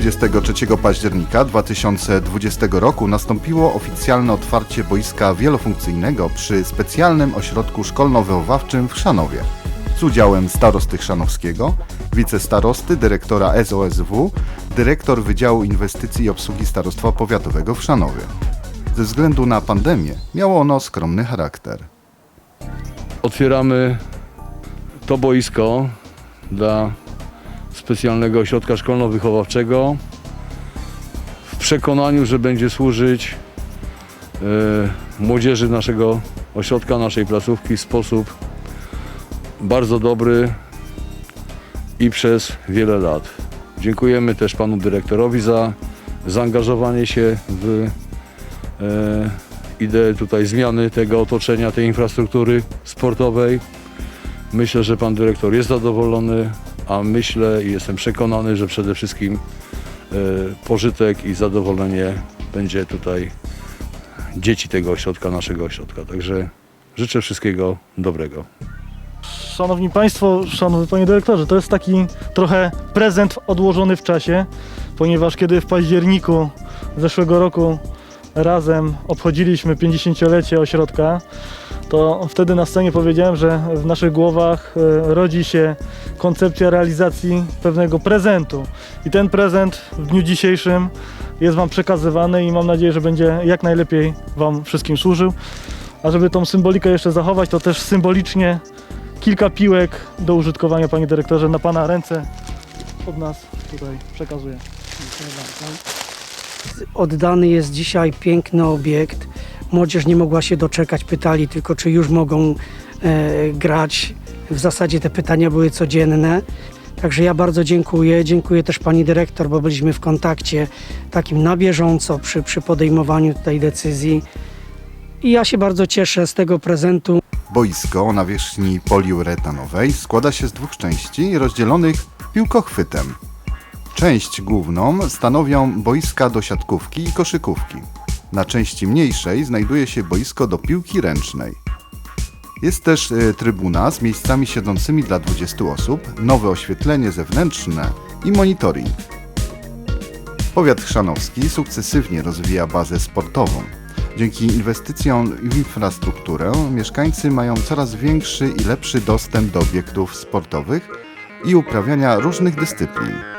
23 października 2020 roku nastąpiło oficjalne otwarcie boiska wielofunkcyjnego przy specjalnym ośrodku szkolno-wychowawczym w Chrzanowie z udziałem starosty chrzanowskiego, wicestarosty, dyrektora SOSW, dyrektor Wydziału Inwestycji i Obsługi Starostwa Powiatowego w Chrzanowie. Ze względu na pandemię miało ono skromny charakter. Otwieramy to boisko dla specjalnego ośrodka szkolno-wychowawczego w przekonaniu, że będzie służyć e, młodzieży naszego ośrodka, naszej placówki w sposób bardzo dobry i przez wiele lat. Dziękujemy też panu dyrektorowi za zaangażowanie się w e, ideę tutaj zmiany tego otoczenia, tej infrastruktury sportowej. Myślę, że pan dyrektor jest zadowolony, a myślę i jestem przekonany, że przede wszystkim e, pożytek i zadowolenie będzie tutaj dzieci tego ośrodka, naszego ośrodka. Także życzę wszystkiego dobrego. Szanowni Państwo, Szanowny Panie Dyrektorze, to jest taki trochę prezent odłożony w czasie, ponieważ kiedy w październiku zeszłego roku razem obchodziliśmy 50-lecie ośrodka, to wtedy na scenie powiedziałem, że w naszych głowach e, rodzi się koncepcja realizacji pewnego prezentu. I ten prezent w dniu dzisiejszym jest Wam przekazywany i mam nadzieję, że będzie jak najlepiej Wam wszystkim służył. A żeby tą symbolikę jeszcze zachować, to też symbolicznie kilka piłek do użytkowania, panie dyrektorze, na pana ręce od nas tutaj przekazuję. Oddany jest dzisiaj piękny obiekt. Młodzież nie mogła się doczekać, pytali tylko, czy już mogą e, grać. W zasadzie te pytania były codzienne. Także ja bardzo dziękuję. Dziękuję też pani dyrektor, bo byliśmy w kontakcie takim na bieżąco przy, przy podejmowaniu tej decyzji. I ja się bardzo cieszę z tego prezentu. Boisko o nawierzchni poliuretanowej składa się z dwóch części rozdzielonych piłkochwytem. Część główną stanowią boiska do siatkówki i koszykówki. Na części mniejszej znajduje się boisko do piłki ręcznej. Jest też y, trybuna z miejscami siedzącymi dla 20 osób, nowe oświetlenie zewnętrzne i monitoring. Powiat chrzanowski sukcesywnie rozwija bazę sportową. Dzięki inwestycjom w infrastrukturę mieszkańcy mają coraz większy i lepszy dostęp do obiektów sportowych i uprawiania różnych dyscyplin.